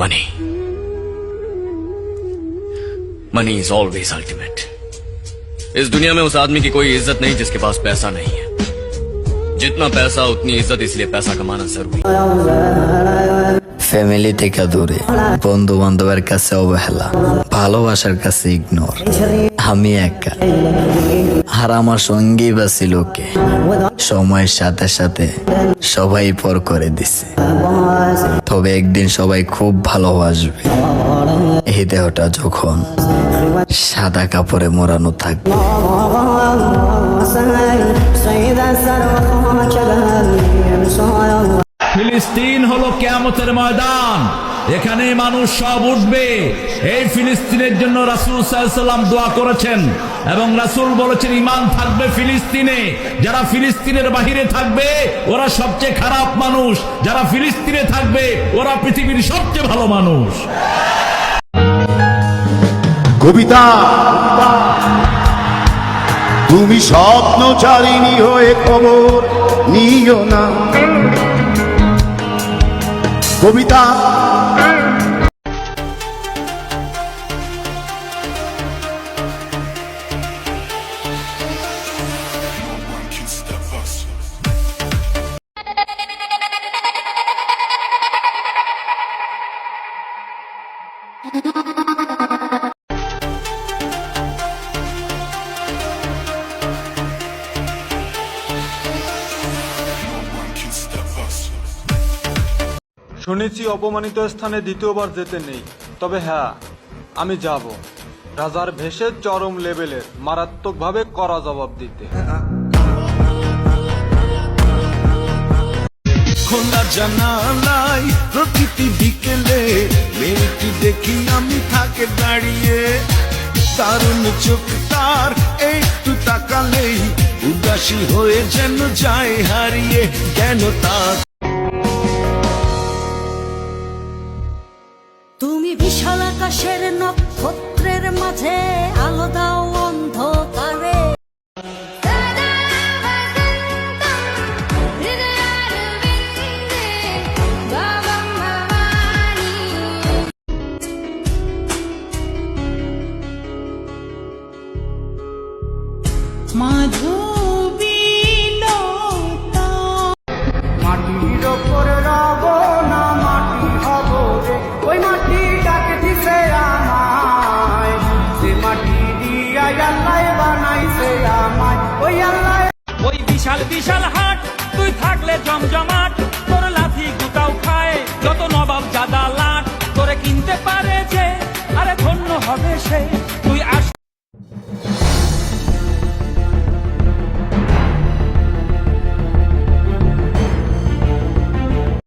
Money. Money is always ultimate इस दुनिया में उस आदमी की कोई इज़्ज़त नहीं जिसके पास पैसा नहीं है। जितना पैसा, उतनी इज़्ज़त, इसलिए पैसा कमाना ज़रूरी ফ্যামিলি থেকে দূরে। বন্ধু বান্ধবের কাছে অবহেলা। ভালোবাসার কাছে ইগনোর আমি একা। আর আমার সঙ্গী বা ছিল কে সময়ের সাথে সাথে সবাই পর করে দিছে। তবে একদিন সবাই খুব ভালোবাসবে। এই দেহটা যখন সাদা কাপড়ে মোড়ানো থাকবে। ফিলিস্তিন হলো কেয়ামতের ময়দান। এখানে মানুষ সব উঠবে। এই ফিলিস্তিনের জন্য রাসুল সাল্লাম দোয়া করেছেন এবং রাসুল বলেছেন ইমান থাকবে ফিলিস্তিনে। যারা ফিলিস্তিনের বাহিরে থাকবে, ওরা সবচেয়ে খারাপ মানুষ। যারা ফিলিস্তিনে থাকবে, ওরা পৃথিবীর সবচেয়ে ভালো মানুষ। কবিতা। তুমি স্বপ্নচারিণী হয়ে খবর নিও না। কবিতা শুনেছি অপমানিত স্থানে দ্বিতীয়বার যেতে নেই। তবে হ্যাঁ আমি যাব। রাজার ভেসে চরম লেভেলের, মারাত্মকভাবে করা জবাব দিতে। খোলা জানালাই প্রকৃতি বিকেলে, মেয়েটি দেখি আমি থাকে দাঁড়িয়ে। দারুণ চোখ তার একটু তাকালেই, উদাসী হয়ে যেন যায় হারিয়ে। কেন তা তুমি বিশাল আকাশের নক্ষত্রের মাঝে আলো অন্ধকারে। মাটির বিশাল বিশাল হাট, তুই থাকলে জমজমাট, তোর লাথি গুতাও খায় যত নবাব জাদা লাট। তোরে কিনতে পারে যে, আরে ধন্য হবে সে।